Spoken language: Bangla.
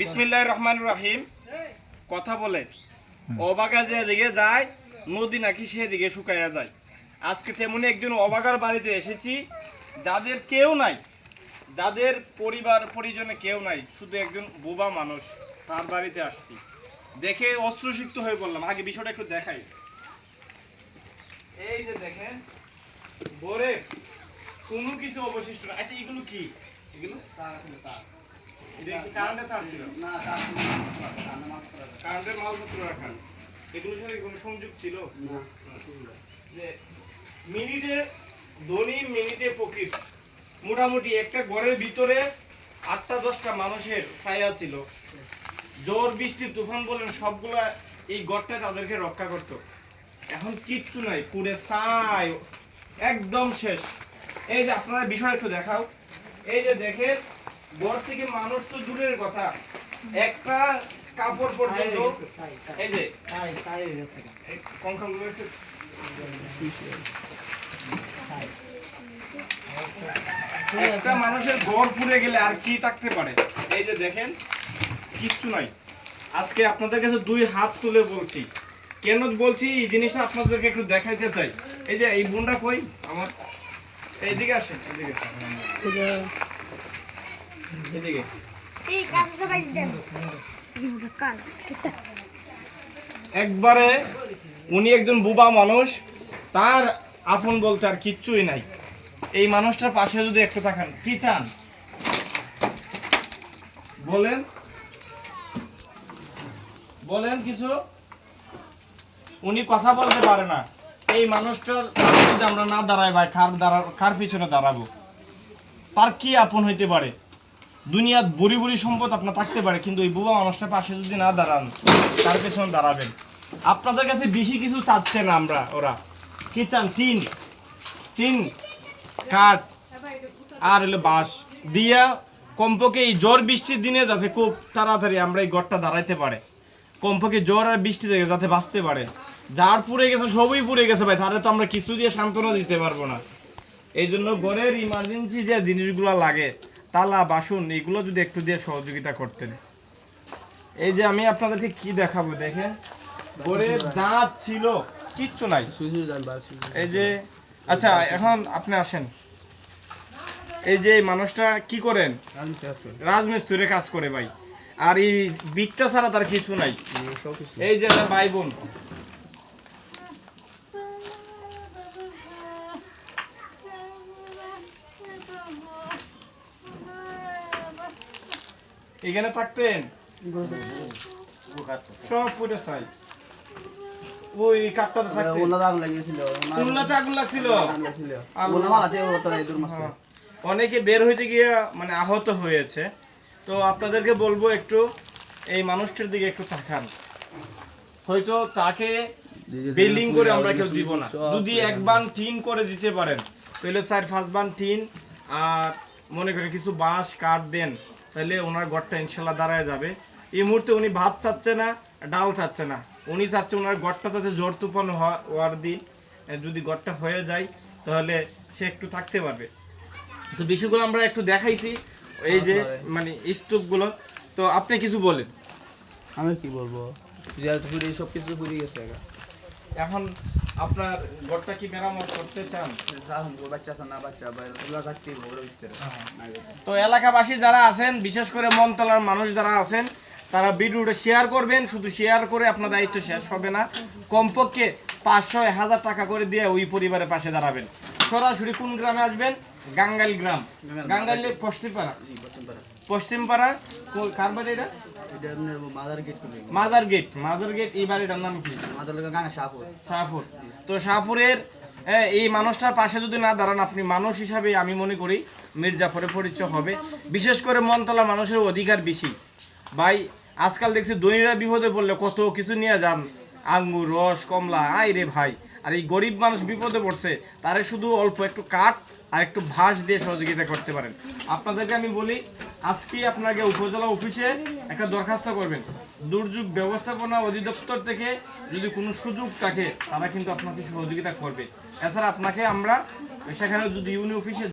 বিসমিল্লাহ রহমান রাহিম। কথা বলে। অবাগা যেদিকে যায়, নদী নাকি সেদিকে শুকাইয়া যায়। আজকে তেমনি একজন অবাগার বাড়িতে এসেছি, যাদের কেউ নাই, যাদের পরিবার, পরিজনে কেউ নাই, শুধু একজন বোবা মানুষ তার বাড়িতে আসছি। দেখে অস্ত্রসিক্ত হয়ে বললাম, আগে বিষয়টা একটু দেখাই। এই যে দেখেন বোরে কোনো কিছু অবশিষ্ট আচ্ছা এগুলো কি? এগুলো তার। কারেন্টের মালপত্র রাখা। এগুলোর সাথে কোনো সংযোগ ছিল? যে মিনিটে ধনী মিনিটে প্রকৃত। মোটামুটি একটা ঘরের ভিতরে আটটা দশটা মানুষের ছায়া ছিল। ঝড় বৃষ্টি তুফান বলেন সবগুলা এই গড়টা তাদেরকে রক্ষা করতো। এখন কিচ্ছু নাই পুরে ছাই একদম শেষ। এই যে আপনারা বিষয় একটু দেখাও। এই যে দেখেন গড় থেকে মানুষ তো দূরের কথা। একটা কাপড় পর্যন্ত এই যে। একটা মানুষের ঘর পুড়ে গেলে আর কি থাকতে পারে? এই যে দেখেন কিচ্ছু নাই। আজকে আপনাদের কাছে দুই হাত তুলে বলছি। কেন বলছি? এই জিনিসটা আপনাদেরকে একটু দেখাইতে চাই। এই যে এই বোনটা কই? আমার এইদিকে আসেন এদিকে এদিকে। এই কাজ সবাই দেন। একবারে উনি একজন বুবা মানুষ তার আপন বলতে আর কিচ্ছুই নাই। এই মানুষটার পাশে যদি একটু তাকান কি চান? বলেন। বলেন কিছু। উনি কথা বলতে পারে না। এই মানুষটার যদি আমরা না দাঁড়াই ভাই কার দাঁড়া কার পিছনে দাঁড়াবো? তার কি আপন হইতে পারে? দুনিয়ার বুড়ি বুড়ি সম্পদ আপনার থাকতে পারে, কিন্তু ওই বুবা মানুষটা পাশে যদি না দাঁড়ান, তার পেছনে দাঁড়াবেন। আপনাদের কাছে বেশি কিছু চাচ্ছে না আমরা, ওরা। কি চান? টিন। টিন, কাঠ, আর হলো বাঁশ। দিয়া কমপক্ষে এই জ্বর বৃষ্টির দিনে যাতে খুব তাড়াতাড়ি আমরা এই ঘরটা দাঁড়াইতে পারে। কমপক্ষে জ্বর আর বৃষ্টি থেকে যাতে বাঁচতে পারে। যার পুড়ে গেছে, সবই পুড়ে গেছে ভাই, তাহলে তো আমরা কিছু দিয়ে সান্ত্বনা দিতে পারব না। এই জন্য ঘরের ইমার্জেন্সি যে জিনিসগুলো লাগে তালা বাসন এগুলো যদি একটু দিয়ে সহযোগিতা করতেন। এই যে আমি আপনাদেরকে কি দেখাবো দেখেন। ঘরের দাঁত ছিল কিচ্ছু নাই। এই যে আচ্ছা এখন আপনি আসেন। এই যে মানুষটা কি করেন? রাজমিস্ত্রির কাজ করে ভাই। আর এই বিকটা ছাড়া তার কিছু নাই। এই যে ভাই বোন। এখানে থাকতেন? সব চাই ওই কাঠটাতে থাকতেন। কুল্লাতে আগুন লাগছিল? হ্যাঁ। অনেকে বের হইতে গিয়ে মানে আহত হয়েছে। তো আপনাদেরকে বলব একটু এই মানুষটার দিকে একটু তাকান। হয়তো তাকে বিল্ডিং করে আমরা কেউ দিব না। যদি এক বান টিন করে দিতে পারেন। তাহলে স্যার পাঁচ বান টিন আর মনে করেন কিছু বাঁশ কাঠ দেন। তাহলে ওনার ঘরটা ইনশাল্লাহ দাঁড়ায় যাবে। এই মুহূর্তে উনি ভাত চাচ্ছে না ডাল চাচ্ছে না। উনি চাচ্ছে ওনার ঘরটা তাতে জোর তুফান হওয়ার দিন যদি ঘরটা হয়ে যায় তাহলে সে একটু থাকতে পারবে। তো বিষয়গুলো আমরা একটু দেখাইছি এই যে মানে স্তূপগুলো। তো আপনি কিছু বলেন। আমি কি বলব? সব কিছু পুরি গেছে এখন আপনার ঘরটা কি মেরামত করতে চান? বাচ্চা আছে না বাচ্চা থাকতেই তো এলাকাবাসী যারা আছেন বিশেষ করে মনতলার মানুষ যারা আছেন তারা ভিডিওটা শেয়ার করবেন। শুধু শেয়ার করে আপনার দায়িত্ব শেষ হবে না। কমপক্ষে পাঁচশো হাজার টাকা করে দিয়ে ওই পরিবারের পাশে দাঁড়াবেন। সরাসরি কোন গ্রামে আসবেন? গাঙ্গাইল গ্রাম। গাঙ্গাইলে পশ্চিমপাড়া। পশ্চিমপাড়া কার বাড়ি এটা? Mother gate mother gate. এই বাড়িটার নাম কি? শাহপুর। তো শাহপুরের এই মানুষটার পাশে যদি না দাঁড়ান আপনি মানুষ হিসাবে আমি মনে করি মির্জাফরে পরিচয় হবে। বিশেষ করে মনতলা মানুষের অধিকার বেশি। ভাই আজকাল দেখছি দৈরা বিপদে পড়লে কত কিছু নিয়ে যান। আঙ্গুর রস কমলা আই রে ভাই। আর এই গরিব মানুষ বিপদে পড়ছে, তারে শুধু অল্প একটু কাঠ আর একটু ভাস দিয়ে সহযোগিতা করতে পারেন। আপনাদেরকে আমি বলি, আজকে আপনাকে উপজেলা অফিসে একটা দরখাস্ত করবেন। দুর্যোগ ব্যবস্থাপনা অধিদপ্তর থেকে যদি কোনো সুযোগ থাকে, তারা কিন্তু আপনাকে সহযোগিতা করবে। এছাড়া আপনাকে আমরা সেখানে যদি ইউনি অফিসে